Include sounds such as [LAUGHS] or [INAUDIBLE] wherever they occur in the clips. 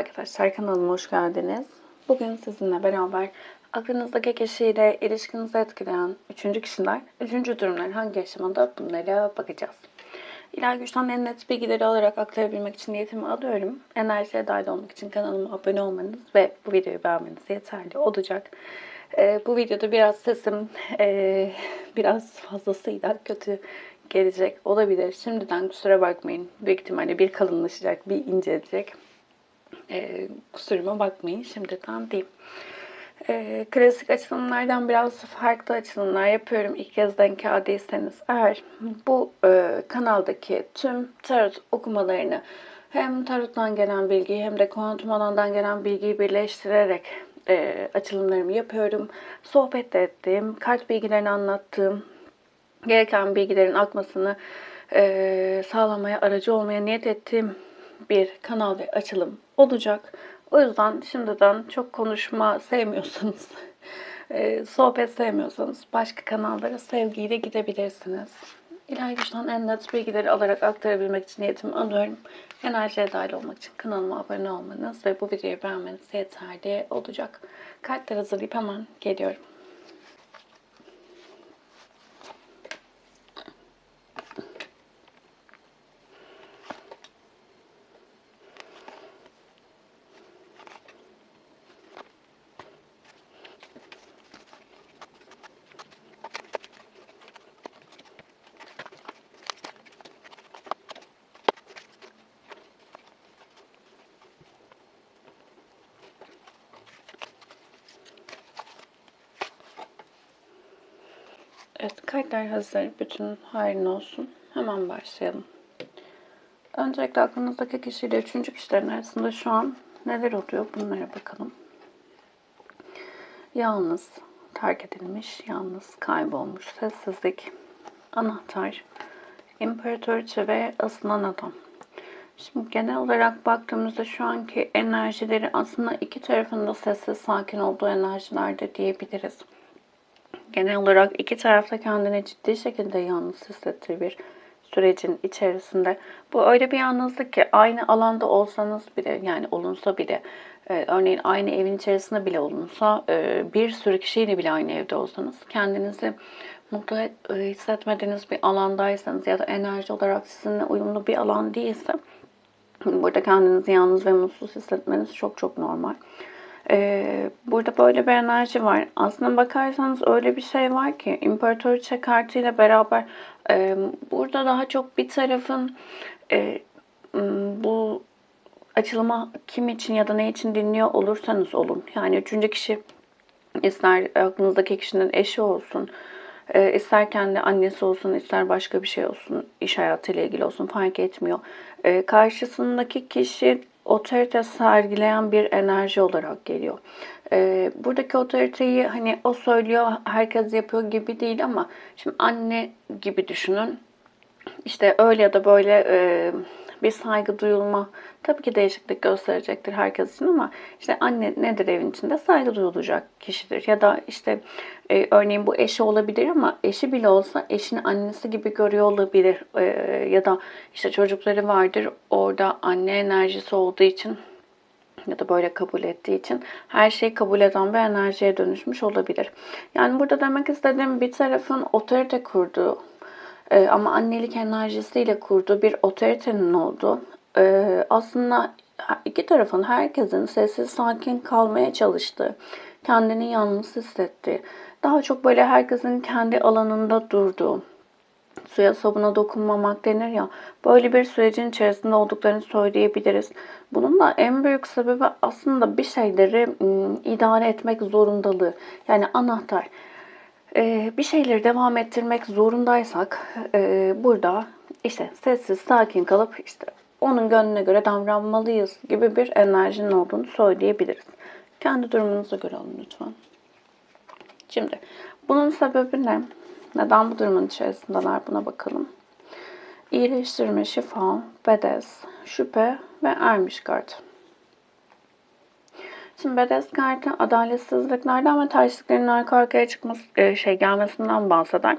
arkadaşlar kanalıma hoş geldiniz. Bugün sizinle beraber aklınızdaki kişiyle ilişkinizi etkileyen üçüncü kişiler, üçüncü durumlar hangi aşamada bunlara bakacağız. İlahi güçten en net bilgileri alarak aktarabilmek için niyetimi alıyorum. Enerjiye dahil olmak için kanalıma abone olmanız ve bu videoyu beğenmeniz yeterli olacak. Ee, bu videoda biraz sesim ee, biraz fazlasıyla kötü gelecek olabilir. Şimdiden kusura bakmayın. Büyük ihtimalle bir kalınlaşacak, bir incelecek. E, kusuruma bakmayın şimdiden diyeyim. E, klasik açılımlardan biraz farklı açılımlar yapıyorum. İlk kez denk geldiyseniz eğer bu e, kanaldaki tüm tarot okumalarını hem tarottan gelen bilgiyi hem de kuantum alandan gelen bilgiyi birleştirerek e, açılımlarımı yapıyorum. Sohbet ettiğim, kart bilgilerini anlattığım, gereken bilgilerin akmasını e, sağlamaya, aracı olmaya niyet ettiğim bir kanal ve açılım olacak. O yüzden şimdiden çok konuşma sevmiyorsanız, [LAUGHS] e, sohbet sevmiyorsanız başka kanallara sevgiyle gidebilirsiniz. İlahi güçten en net bilgileri alarak aktarabilmek için niyetimi alıyorum. Enerjiye dahil olmak için kanalıma abone olmanız ve bu videoyu beğenmeniz yeterli olacak. Kartlar hazırlayıp hemen geliyorum. Evet, kayıtlar hazır. Bütün hayrın olsun. Hemen başlayalım. Öncelikle aklınızdaki kişiyle üçüncü kişilerin arasında şu an neler oluyor bunlara bakalım. Yalnız, terk edilmiş, yalnız, kaybolmuş, sessizlik, anahtar, imparatoriçe ve asılan adam. Şimdi genel olarak baktığımızda şu anki enerjileri aslında iki tarafında sessiz, sakin olduğu enerjilerde diyebiliriz genel olarak iki tarafta kendini ciddi şekilde yalnız hissettiği bir sürecin içerisinde. Bu öyle bir yalnızlık ki aynı alanda olsanız bile yani olunsa bile e, örneğin aynı evin içerisinde bile olunsa e, bir sürü kişiyle bile aynı evde olsanız kendinizi mutlu e, hissetmediğiniz bir alandaysanız ya da enerji olarak sizinle uyumlu bir alan değilse burada kendinizi yalnız ve mutsuz hissetmeniz çok çok normal. Ee, burada böyle bir enerji var. Aslında bakarsanız öyle bir şey var ki İmparatoriçe kartıyla beraber e, burada daha çok bir tarafın e, bu açılıma kim için ya da ne için dinliyor olursanız olun. Yani üçüncü kişi ister aklınızdaki kişinin eşi olsun, e, ister kendi annesi olsun, ister başka bir şey olsun, iş hayatıyla ilgili olsun fark etmiyor. E, karşısındaki kişi otorite sergileyen bir enerji olarak geliyor. Ee, buradaki otoriteyi hani o söylüyor, herkes yapıyor gibi değil ama şimdi anne gibi düşünün. İşte öyle ya da böyle e, bir saygı duyulma tabii ki değişiklik gösterecektir herkes için ama işte anne nedir evin içinde saygı duyulacak kişidir. Ya da işte e, örneğin bu eşi olabilir ama eşi bile olsa eşini annesi gibi görüyor olabilir. E, ya da işte çocukları vardır orada anne enerjisi olduğu için ya da böyle kabul ettiği için her şeyi kabul eden bir enerjiye dönüşmüş olabilir. Yani burada demek istediğim bir tarafın otorite kurduğu e, ama annelik enerjisiyle kurduğu bir otoritenin olduğu e, aslında iki tarafın herkesin sessiz sakin kalmaya çalıştığı, kendini yalnız hissettiği, daha çok böyle herkesin kendi alanında durduğu, suya sabuna dokunmamak denir ya, böyle bir sürecin içerisinde olduklarını söyleyebiliriz. Bunun da en büyük sebebi aslında bir şeyleri idare etmek zorundalığı. Yani anahtar. Ee, bir şeyleri devam ettirmek zorundaysak e, burada işte sessiz, sakin kalıp işte onun gönlüne göre davranmalıyız gibi bir enerjinin olduğunu söyleyebiliriz. Kendi durumunuza göre alın lütfen. Şimdi bunun sebebi ne? Neden bu durumun içerisindeler buna bakalım. İyileştirme, şifa, bedes, şüphe ve ermiş kart. Şimdi Bedes kartı adaletsizliklerden ve tersliklerin arka arkaya çıkması, e, şey gelmesinden bahseder.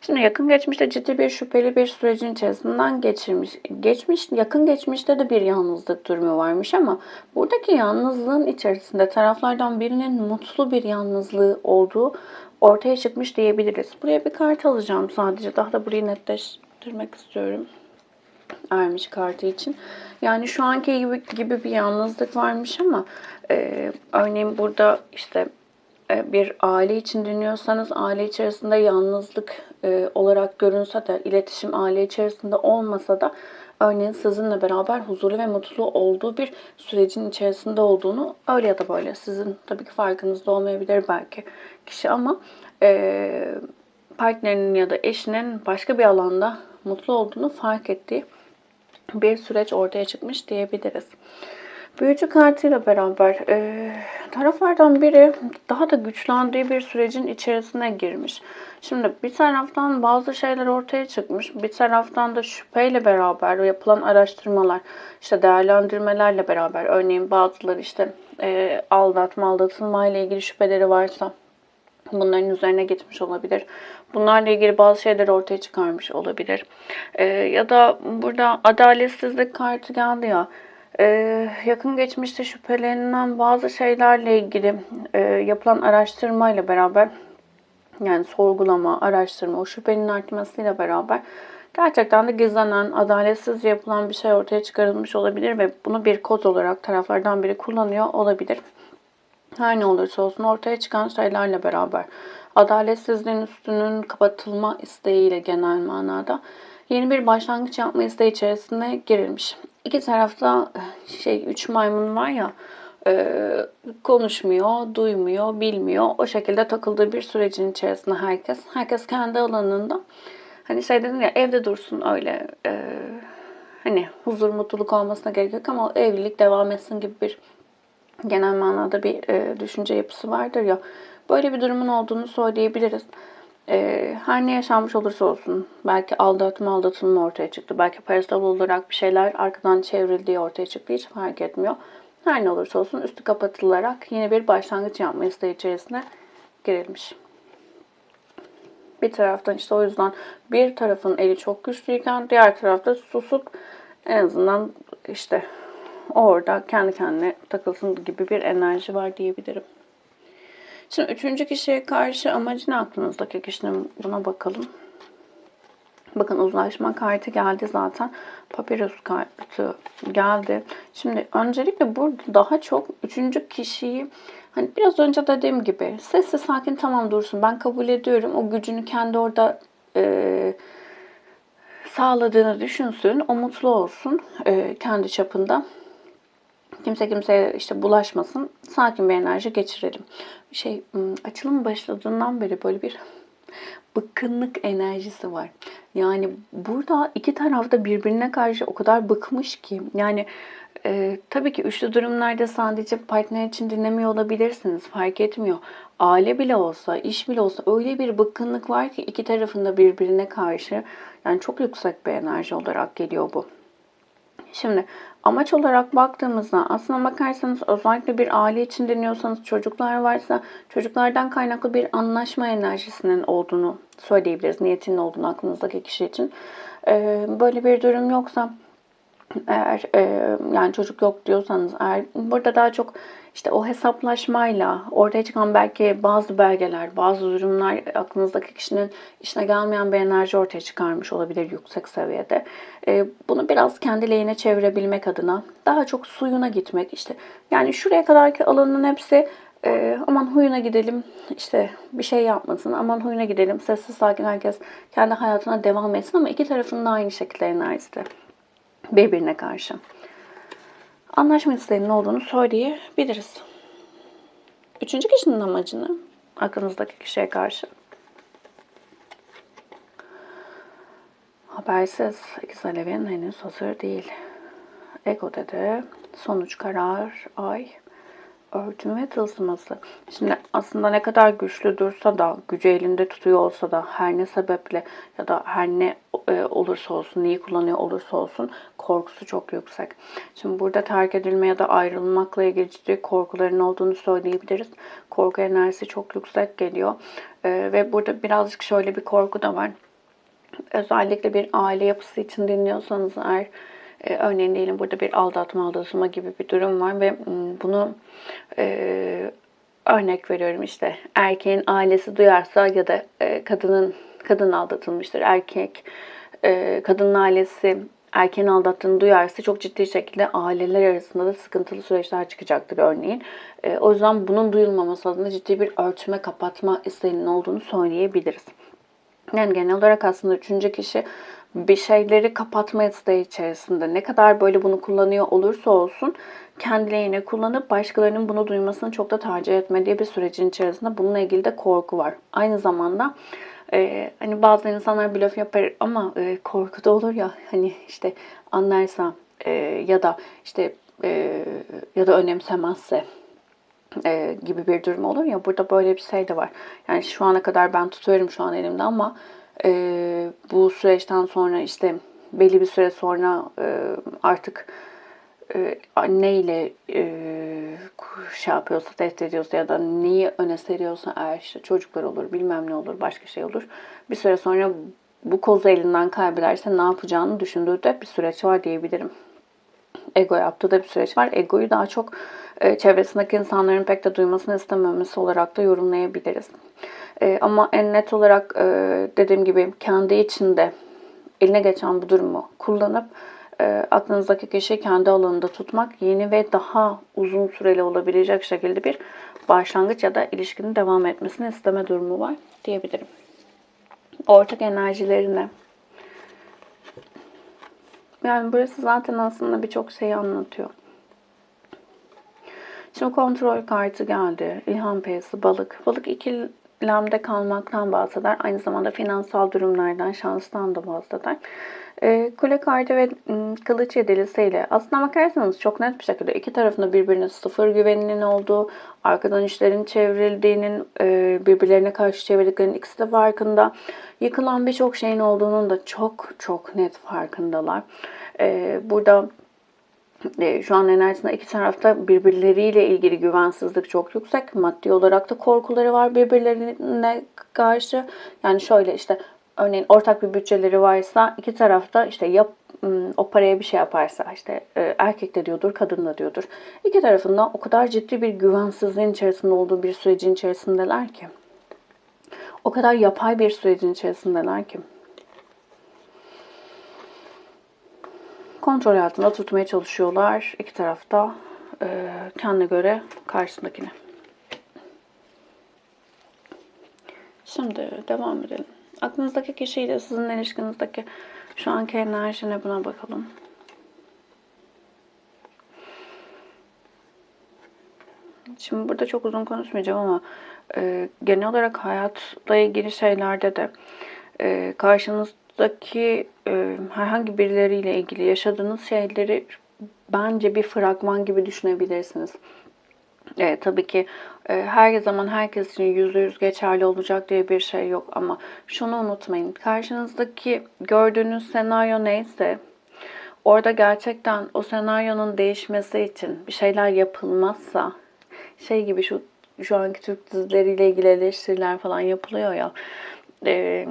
Şimdi yakın geçmişte ciddi bir şüpheli bir sürecin içerisinden geçirmiş. Geçmiş, yakın geçmişte de bir yalnızlık durumu varmış ama buradaki yalnızlığın içerisinde taraflardan birinin mutlu bir yalnızlığı olduğu ortaya çıkmış diyebiliriz. Buraya bir kart alacağım sadece. Daha da burayı netleştirmek istiyorum. Ermiş kartı için. Yani şu anki gibi, gibi bir yalnızlık varmış ama e, örneğin burada işte e, bir aile için dinliyorsanız aile içerisinde yalnızlık e, olarak görünse de iletişim aile içerisinde olmasa da örneğin sizinle beraber huzurlu ve mutlu olduğu bir sürecin içerisinde olduğunu öyle ya da böyle sizin tabii ki farkınızda olmayabilir belki kişi ama e, partnerinin ya da eşinin başka bir alanda mutlu olduğunu fark ettiği bir süreç ortaya çıkmış diyebiliriz. Büyücü kartıyla beraber e, taraflardan biri daha da güçlendiği bir sürecin içerisine girmiş. Şimdi bir taraftan bazı şeyler ortaya çıkmış, bir taraftan da şüpheyle beraber yapılan araştırmalar, işte değerlendirmelerle beraber, örneğin bazıları işte e, aldatma, aldatılma ile ilgili şüpheleri varsa bunların üzerine gitmiş olabilir. Bunlarla ilgili bazı şeyler ortaya çıkarmış olabilir. Ee, ya da burada adaletsizlik kartı geldi ya. E, yakın geçmişte şüphelenilen bazı şeylerle ilgili e, yapılan araştırmayla beraber yani sorgulama, araştırma, o şüphenin artmasıyla beraber gerçekten de gizlenen, adaletsizce yapılan bir şey ortaya çıkarılmış olabilir ve bunu bir kod olarak taraflardan biri kullanıyor olabilir. Her ne olursa olsun ortaya çıkan şeylerle beraber adaletsizliğin üstünün kapatılma isteğiyle genel manada yeni bir başlangıç yapma isteği içerisine girilmiş. İki tarafta şey üç maymun var ya e, konuşmuyor, duymuyor, bilmiyor. O şekilde takıldığı bir sürecin içerisinde herkes. Herkes kendi alanında. Hani şey dedin ya evde dursun öyle e, hani huzur mutluluk olmasına gerek yok ama evlilik devam etsin gibi bir genel manada bir e, düşünce yapısı vardır ya. Böyle bir durumun olduğunu söyleyebiliriz. E, her ne yaşanmış olursa olsun, belki aldatma aldatılma ortaya çıktı. Belki parasal olarak bir şeyler arkadan çevrildiği ortaya çıktı. Hiç fark etmiyor. Her ne olursa olsun üstü kapatılarak yeni bir başlangıç yapma isteği içerisine girilmiş. Bir taraftan işte o yüzden bir tarafın eli çok güçlüyken diğer tarafta susup en azından işte orada kendi kendine takılsın gibi bir enerji var diyebilirim. Şimdi üçüncü kişiye karşı amacı ne aklınızdaki kişinin buna bakalım. Bakın uzlaşma kartı geldi zaten. Papyrus kartı geldi. Şimdi öncelikle burada daha çok üçüncü kişiyi hani biraz önce dediğim gibi sessiz sakin tamam dursun ben kabul ediyorum. O gücünü kendi orada e, sağladığını düşünsün. O mutlu olsun e, kendi çapında. Kimse kimseye işte bulaşmasın. Sakin bir enerji geçirelim. Şey açılım başladığından beri böyle bir bıkkınlık enerjisi var. Yani burada iki tarafta birbirine karşı o kadar bıkmış ki yani e, tabii ki üçlü durumlarda sadece partner için dinlemiyor olabilirsiniz. Fark etmiyor. Aile bile olsa, iş bile olsa öyle bir bıkkınlık var ki iki tarafında birbirine karşı yani çok yüksek bir enerji olarak geliyor bu. Şimdi amaç olarak baktığımızda aslına bakarsanız özellikle bir aile için dinliyorsanız çocuklar varsa çocuklardan kaynaklı bir anlaşma enerjisinin olduğunu söyleyebiliriz. Niyetinin olduğunu aklınızdaki kişi için. Ee, böyle bir durum yoksa eğer e, yani çocuk yok diyorsanız eğer burada daha çok işte o hesaplaşmayla ortaya çıkan belki bazı belgeler, bazı durumlar aklınızdaki kişinin işine gelmeyen bir enerji ortaya çıkarmış olabilir yüksek seviyede. E, bunu biraz kendi lehine çevirebilmek adına daha çok suyuna gitmek işte. Yani şuraya kadarki alanın hepsi e, aman huyuna gidelim işte bir şey yapmasın aman huyuna gidelim sessiz sakin herkes kendi hayatına devam etsin ama iki tarafın da aynı şekilde enerjisi birbirine karşı. Anlaşma isteğinin olduğunu söyleyebiliriz. Üçüncü kişinin amacını aklınızdaki kişiye karşı habersiz ikiz alevin henüz hazır değil. Ego dedi sonuç karar ay örtün ve tılsıması. Şimdi aslında ne kadar güçlü dursa da, gücü elinde tutuyor olsa da her ne sebeple ya da her ne e, olursa olsun, neyi kullanıyor olursa olsun korkusu çok yüksek. Şimdi burada terk edilme ya da ayrılmakla ilgili ciddi korkuların olduğunu söyleyebiliriz. Korku enerjisi çok yüksek geliyor. E, ve burada birazcık şöyle bir korku da var. Özellikle bir aile yapısı için dinliyorsanız eğer e, örneğin diyelim burada bir aldatma aldatılma gibi bir durum var ve bunu e, örnek veriyorum işte erkeğin ailesi duyarsa ya da e, kadının kadın aldatılmıştır erkek e, kadının ailesi erkeğin aldattığını duyarsa çok ciddi şekilde aileler arasında da sıkıntılı süreçler çıkacaktır örneğin. E, o yüzden bunun duyulmaması adına ciddi bir örtme kapatma isteğinin olduğunu söyleyebiliriz. Yani genel olarak aslında üçüncü kişi bir şeyleri kapatma isteği içerisinde ne kadar böyle bunu kullanıyor olursa olsun kendi lehine kullanıp başkalarının bunu duymasını çok da tercih etmediği bir sürecin içerisinde bununla ilgili de korku var. Aynı zamanda e, hani bazı insanlar blöf yapar ama e, korku olur ya hani işte anlarsa e, ya da işte e, ya da önemsemezse e, gibi bir durum olur ya burada böyle bir şey de var. Yani şu ana kadar ben tutuyorum şu an elimde ama e, bu süreçten sonra işte belli bir süre sonra e, artık e, neyle e, şey yapıyorsa, tehdit ediyorsa ya da neyi öne seriyorsa eğer işte çocuklar olur, bilmem ne olur, başka şey olur. Bir süre sonra bu kozu elinden kaybederse ne yapacağını düşündüğü de bir süreç var diyebilirim. Ego yaptığı da bir süreç var. Egoyu daha çok e, çevresindeki insanların pek de duymasını istememesi olarak da yorumlayabiliriz. E, ama en net olarak e, dediğim gibi kendi içinde eline geçen bu durumu kullanıp e, aklınızdaki kişiyi kendi alanında tutmak yeni ve daha uzun süreli olabilecek şekilde bir başlangıç ya da ilişkinin devam etmesini isteme durumu var diyebilirim. Ortak enerjilerine. Yani burası zaten aslında birçok şeyi anlatıyor. Şimdi kontrol kartı geldi. İlham peyesi, balık. Balık ikilemde kalmaktan bahseder. Aynı zamanda finansal durumlardan, şanstan da bahseder. E, kule kartı ve m, kılıç yedilisiyle aslına bakarsanız çok net bir şekilde iki tarafında birbirine sıfır güveninin olduğu, arkadan işlerin çevrildiğinin, e, birbirlerine karşı çevirdiklerinin ikisi de farkında. Yıkılan birçok şeyin olduğunun da çok çok net farkındalar. E, burada şu an enerjisinde iki tarafta birbirleriyle ilgili güvensizlik çok yüksek. Maddi olarak da korkuları var birbirlerine karşı. Yani şöyle işte örneğin ortak bir bütçeleri varsa iki tarafta işte yap o paraya bir şey yaparsa işte e, erkek de diyordur, kadın da diyordur. İki tarafında o kadar ciddi bir güvensizliğin içerisinde olduğu bir sürecin içerisindeler ki. O kadar yapay bir sürecin içerisindeler ki. Kontrol altında tutmaya çalışıyorlar. iki tarafta e, kendine göre karşısındakini. Şimdi devam edelim. Aklınızdaki kişiyle sizin ilişkinizdeki şu anki enerji ne buna bakalım. Şimdi burada çok uzun konuşmayacağım ama e, genel olarak hayatla ilgili şeylerde de e, karşınızdaki e, herhangi birileriyle ilgili yaşadığınız şeyleri bence bir fragman gibi düşünebilirsiniz. E, tabii ki e, her zaman herkes için yüzde yüz geçerli olacak diye bir şey yok ama şunu unutmayın. Karşınızdaki gördüğünüz senaryo neyse orada gerçekten o senaryonun değişmesi için bir şeyler yapılmazsa şey gibi şu şu anki Türk dizileriyle ilgili eleştiriler falan yapılıyor ya. E,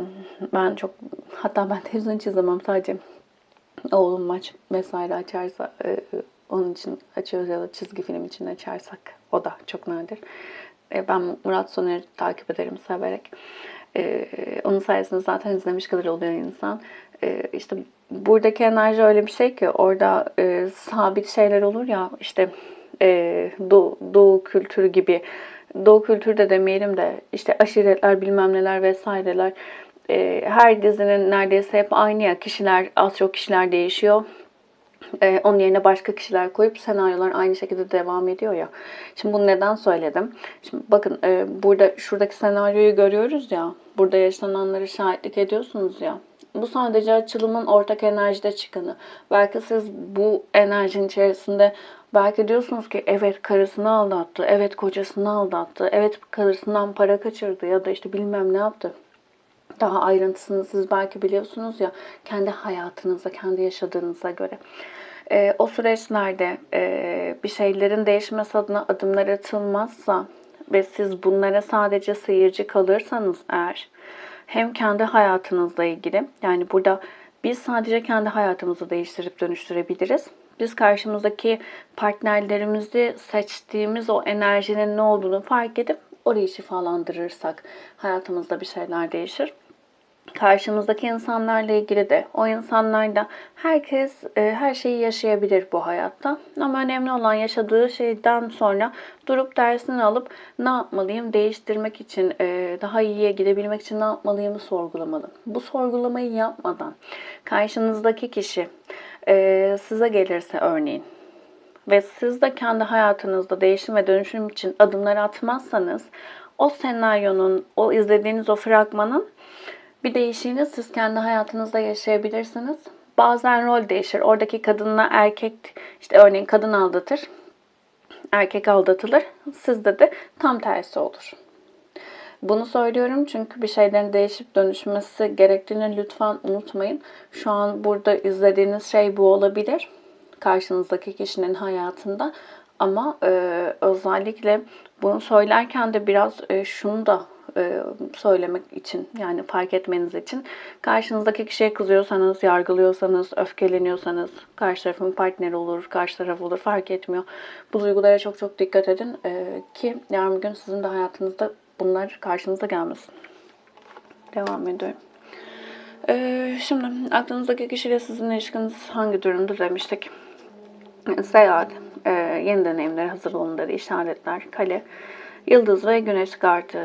ben çok hatta ben televizyon hiç izlemem sadece oğlum maç vesaire açarsa e, onun için açıyoruz ya da çizgi film için açarsak o da çok nadir. E, ben Murat Soner'i takip ederim severek. E, onun sayesinde zaten izlemiş kadar oluyor insan. E, işte buradaki enerji öyle bir şey ki orada e, sabit şeyler olur ya işte doğu, doğu kültürü gibi doğu kültürü de demeyelim de işte aşiretler bilmem neler vesaireler her dizinin neredeyse hep aynı ya kişiler az çok kişiler değişiyor ee, onun yerine başka kişiler koyup senaryolar aynı şekilde devam ediyor ya. Şimdi bunu neden söyledim? Şimdi bakın e, burada şuradaki senaryoyu görüyoruz ya. Burada yaşananları şahitlik ediyorsunuz ya. Bu sadece açılımın ortak enerjide çıkanı. Belki siz bu enerjinin içerisinde belki diyorsunuz ki evet karısını aldattı, evet kocasını aldattı, evet karısından para kaçırdı ya da işte bilmem ne yaptı. Daha ayrıntısını siz belki biliyorsunuz ya kendi hayatınıza, kendi yaşadığınıza göre. Ee, o süreçlerde e, bir şeylerin değişmesi adına adımlar atılmazsa ve siz bunlara sadece seyirci kalırsanız eğer hem kendi hayatınızla ilgili yani burada biz sadece kendi hayatımızı değiştirip dönüştürebiliriz. Biz karşımızdaki partnerlerimizi seçtiğimiz o enerjinin ne olduğunu fark edip orayı şifalandırırsak hayatımızda bir şeyler değişir karşımızdaki insanlarla ilgili de o insanlarda herkes e, her şeyi yaşayabilir bu hayatta. Ama önemli olan yaşadığı şeyden sonra durup dersini alıp ne yapmalıyım değiştirmek için e, daha iyiye gidebilmek için ne yapmalıyımı sorgulamalı. Bu sorgulamayı yapmadan karşınızdaki kişi e, size gelirse örneğin ve siz de kendi hayatınızda değişim ve dönüşüm için adımlar atmazsanız o senaryonun, o izlediğiniz o fragmanın bir değişiğini siz kendi hayatınızda yaşayabilirsiniz. Bazen rol değişir. Oradaki kadınla erkek, işte örneğin kadın aldatır, erkek aldatılır. Sizde de tam tersi olur. Bunu söylüyorum çünkü bir şeylerin değişip dönüşmesi gerektiğini lütfen unutmayın. Şu an burada izlediğiniz şey bu olabilir. Karşınızdaki kişinin hayatında. Ama e, özellikle bunu söylerken de biraz e, şunu da e, söylemek için yani fark etmeniz için karşınızdaki kişiye kızıyorsanız, yargılıyorsanız, öfkeleniyorsanız karşı tarafın partneri olur, karşı taraf olur fark etmiyor. Bu duygulara çok çok dikkat edin e, ki yarın gün sizin de hayatınızda bunlar karşınıza gelmesin. Devam ediyorum. Ee, şimdi aklınızdaki kişiyle sizin ilişkiniz hangi durumda demiştik. Seyahat, e, yeni deneyimler, hazır olunları, işaretler, kale, Yıldız ve Güneş kartı.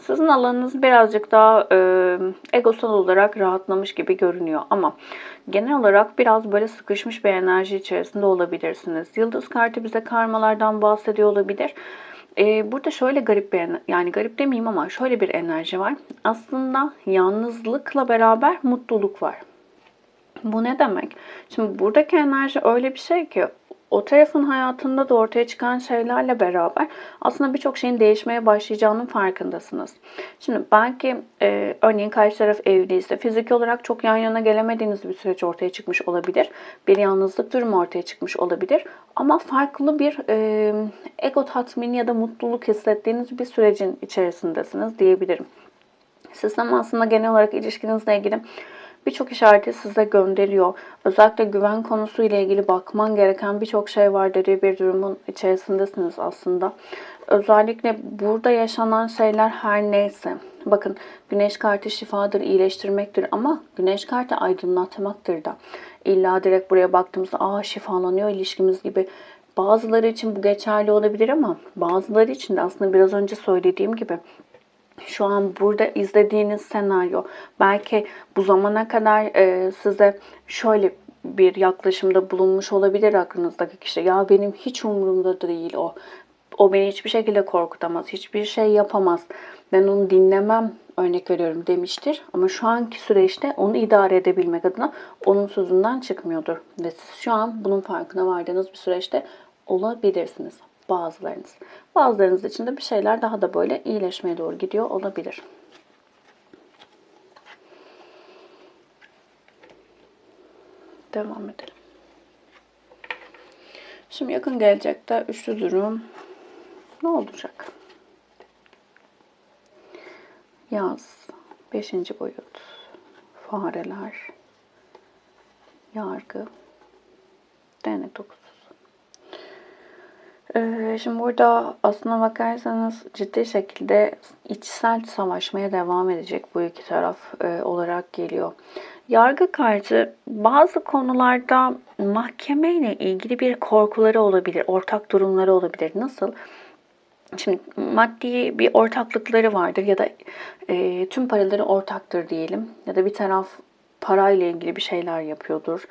Sizin alanınız birazcık daha e, egosal olarak rahatlamış gibi görünüyor ama genel olarak biraz böyle sıkışmış bir enerji içerisinde olabilirsiniz. Yıldız kartı bize karmalardan bahsediyor olabilir. E, burada şöyle garip bir yani garip demeyeyim ama şöyle bir enerji var. Aslında yalnızlıkla beraber mutluluk var. Bu ne demek? Şimdi buradaki enerji öyle bir şey ki o tarafın hayatında da ortaya çıkan şeylerle beraber aslında birçok şeyin değişmeye başlayacağının farkındasınız. Şimdi belki e, örneğin karşı taraf evliyse fizik olarak çok yan yana gelemediğiniz bir süreç ortaya çıkmış olabilir. Bir yalnızlık durumu ortaya çıkmış olabilir. Ama farklı bir e, ego tatmini ya da mutluluk hissettiğiniz bir sürecin içerisindesiniz diyebilirim. Sistem aslında genel olarak ilişkinizle ilgili birçok işareti size gönderiyor. Özellikle güven konusu ile ilgili bakman gereken birçok şey var dediği bir durumun içerisindesiniz aslında. Özellikle burada yaşanan şeyler her neyse. Bakın güneş kartı şifadır, iyileştirmektir ama güneş kartı aydınlatmaktır da. İlla direkt buraya baktığımızda aa şifalanıyor ilişkimiz gibi Bazıları için bu geçerli olabilir ama bazıları için de aslında biraz önce söylediğim gibi şu an burada izlediğiniz senaryo belki bu zamana kadar e, size şöyle bir yaklaşımda bulunmuş olabilir aklınızdaki kişi. Ya benim hiç umurumda değil o. O beni hiçbir şekilde korkutamaz, hiçbir şey yapamaz. Ben onu dinlemem örnek veriyorum demiştir. Ama şu anki süreçte onu idare edebilmek adına onun sözünden çıkmıyordur. Ve siz şu an bunun farkına vardığınız bir süreçte olabilirsiniz bazılarınız. Bazılarınız için de bir şeyler daha da böyle iyileşmeye doğru gidiyor olabilir. Devam edelim. Şimdi yakın gelecekte üçlü durum ne olacak? Yaz, beşinci boyut, fareler, yargı, denek dokusu. Ee, şimdi burada aslına bakarsanız ciddi şekilde içsel savaşmaya devam edecek bu iki taraf e, olarak geliyor. Yargı kartı bazı konularda mahkemeyle ilgili bir korkuları olabilir, ortak durumları olabilir. Nasıl? Şimdi maddi bir ortaklıkları vardır ya da e, tüm paraları ortaktır diyelim ya da bir taraf parayla ilgili bir şeyler yapıyordur.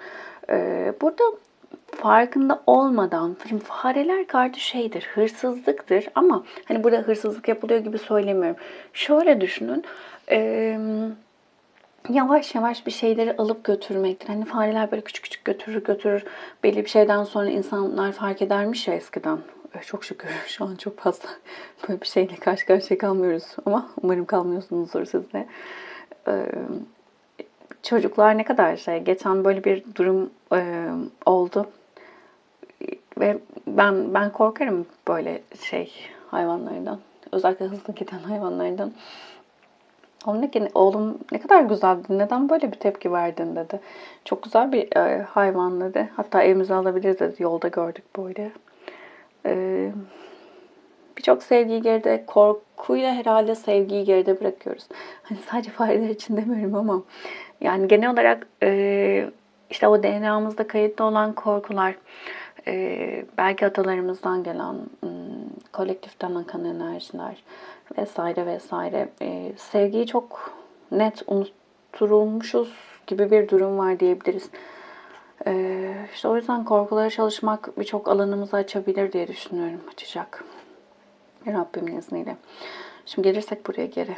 E, burada farkında olmadan, şimdi fareler kartı şeydir, hırsızlıktır ama hani burada hırsızlık yapılıyor gibi söylemiyorum. Şöyle düşünün, e, yavaş yavaş bir şeyleri alıp götürmektir. Hani fareler böyle küçük küçük götürür götürür. Belli bir şeyden sonra insanlar fark edermiş ya eskiden. Çok şükür [LAUGHS] şu an çok fazla [LAUGHS] böyle bir şeyle karşı karşıya kalmıyoruz ama umarım kalmıyorsunuzdur siz de. çocuklar ne kadar şey. Geçen böyle bir durum oldu ve ben ben korkarım böyle şey hayvanlardan. Özellikle hızlı giden hayvanlardan. Dedi ki oğlum ne kadar güzeldi. Neden böyle bir tepki verdin dedi. Çok güzel bir e, hayvan dedi. Hatta evimize alabiliriz dedi. Yolda gördük böyle. E, Birçok sevgiyi geride, korkuyla herhalde sevgiyi geride bırakıyoruz. Hani sadece fareler için demiyorum ama yani genel olarak e, işte o DNA'mızda kayıtlı olan korkular, e, belki atalarımızdan gelen kolektiften akan enerjiler vesaire vesaire. E, sevgiyi çok net unutturulmuşuz gibi bir durum var diyebiliriz. E, işte o yüzden korkulara çalışmak birçok alanımızı açabilir diye düşünüyorum. Açacak. Rabbimin izniyle. Şimdi gelirsek buraya geri.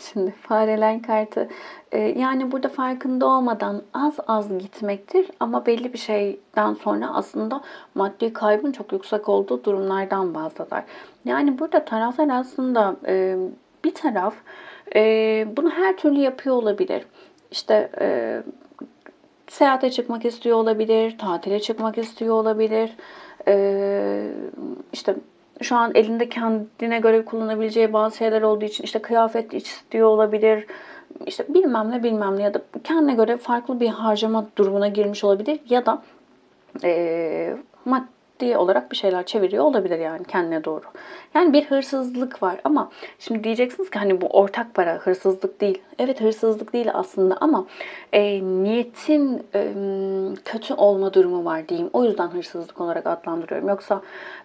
Şimdi fareler kartı e, yani burada farkında olmadan az az gitmektir ama belli bir şeyden sonra aslında maddi kaybın çok yüksek olduğu durumlardan bahseder. Yani burada taraflar aslında e, bir taraf e, bunu her türlü yapıyor olabilir. İşte e, seyahate çıkmak istiyor olabilir, tatile çıkmak istiyor olabilir. E, işte şu an elinde kendine göre kullanabileceği bazı şeyler olduğu için işte kıyafet istiyor olabilir. İşte bilmem ne bilmem ne ya da kendine göre farklı bir harcama durumuna girmiş olabilir ya da e, maddi olarak bir şeyler çeviriyor olabilir yani kendine doğru. Yani bir hırsızlık var ama şimdi diyeceksiniz ki hani bu ortak para hırsızlık değil. Evet hırsızlık değil aslında ama e, niyetin e, kötü olma durumu var diyeyim. O yüzden hırsızlık olarak adlandırıyorum. Yoksa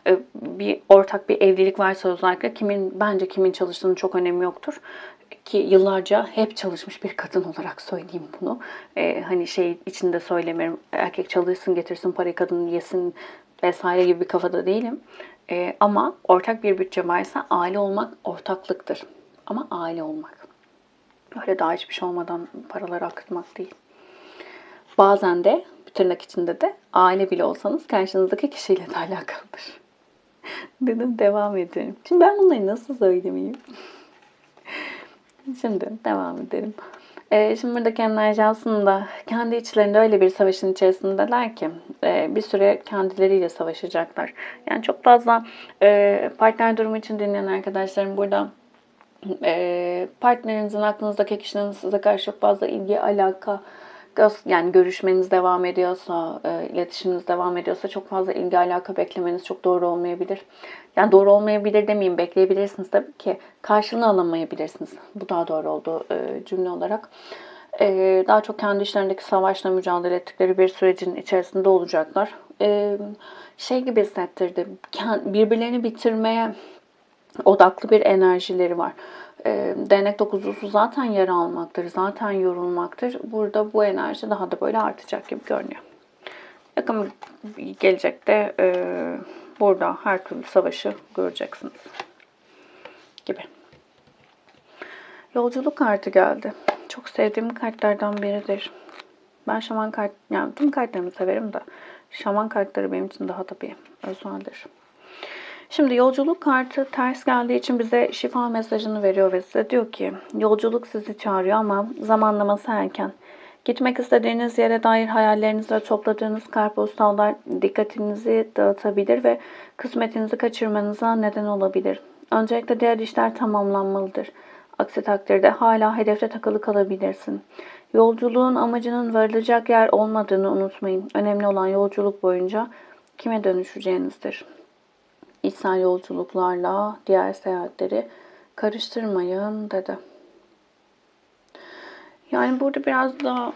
e, bir ortak bir evlilik varsa özellikle kimin bence kimin çalıştığının çok önemi yoktur ki yıllarca hep çalışmış bir kadın olarak söyleyeyim bunu. Ee, hani şey içinde söylemiyorum. Erkek çalışsın, getirsin parayı, kadın yesin vesaire gibi bir kafada değilim. Ee, ama ortak bir bütçe varsa aile olmak ortaklıktır. Ama aile olmak. Öyle daha hiçbir şey olmadan paraları akıtmak değil. Bazen de tırnak içinde de aile bile olsanız karşınızdaki kişiyle de alakalıdır. [LAUGHS] Dedim devam edelim. Şimdi ben bunları nasıl söylemeyeyim? Şimdi devam edelim. Ee, şimdi buradaki enerji aslında kendi içlerinde öyle bir savaşın içerisindeler ki e, bir süre kendileriyle savaşacaklar. Yani çok fazla e, partner durumu için dinleyen arkadaşlarım burada e, partnerinizin aklınızdaki kişinin size karşı çok fazla ilgi, alaka, yani görüşmeniz devam ediyorsa, e, iletişiminiz devam ediyorsa çok fazla ilgi alaka beklemeniz çok doğru olmayabilir. Yani doğru olmayabilir demeyeyim, bekleyebilirsiniz tabii ki. Karşılığını alamayabilirsiniz. Bu daha doğru olduğu e, cümle olarak. E, daha çok kendi işlerindeki savaşla mücadele ettikleri bir sürecin içerisinde olacaklar. Şey gibi hissettirdi, birbirlerini bitirmeye odaklı bir enerjileri var. E, değnek dokuzlusu zaten yer almaktır, zaten yorulmaktır. Burada bu enerji daha da böyle artacak gibi görünüyor. Yakın gelecekte e, burada her türlü savaşı göreceksiniz gibi. Yolculuk kartı geldi. Çok sevdiğim kartlardan biridir. Ben şaman kart, yani tüm kartlarımı severim de şaman kartları benim için daha da bir özeldir. Şimdi yolculuk kartı ters geldiği için bize şifa mesajını veriyor ve size diyor ki yolculuk sizi çağırıyor ama zamanlaması erken. Gitmek istediğiniz yere dair hayallerinizle topladığınız kartpostallar dikkatinizi dağıtabilir ve kısmetinizi kaçırmanıza neden olabilir. Öncelikle diğer işler tamamlanmalıdır. Aksi takdirde hala hedefte takılı kalabilirsin. Yolculuğun amacının varılacak yer olmadığını unutmayın. Önemli olan yolculuk boyunca kime dönüşeceğinizdir içsel yolculuklarla diğer seyahatleri karıştırmayın dedi. Yani burada biraz da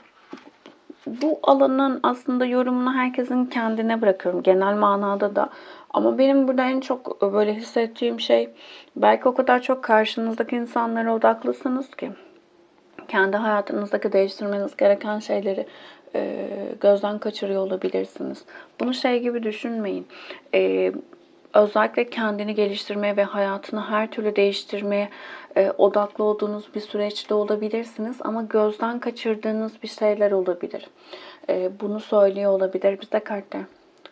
bu alanın aslında yorumunu herkesin kendine bırakıyorum genel manada da. Ama benim burada en çok böyle hissettiğim şey belki o kadar çok karşınızdaki insanlara odaklısınız ki kendi hayatınızdaki değiştirmeniz gereken şeyleri e, gözden kaçırıyor olabilirsiniz. Bunu şey gibi düşünmeyin. E, özellikle kendini geliştirmeye ve hayatını her türlü değiştirmeye e, odaklı olduğunuz bir süreçte olabilirsiniz ama gözden kaçırdığınız bir şeyler olabilir. E, bunu söylüyor olabilir bize kartlar.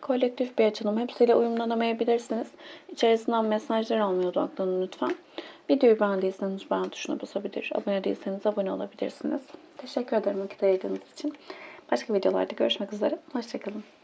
Kolektif bir açılım. Hepsiyle uyumlanamayabilirsiniz. İçerisinden mesajlar almaya odaklanın lütfen. Videoyu beğendiyseniz beğen tuşuna basabilir. Abone değilseniz abone olabilirsiniz. Teşekkür ederim vakit ayırdığınız için. Başka videolarda görüşmek üzere. Hoşçakalın.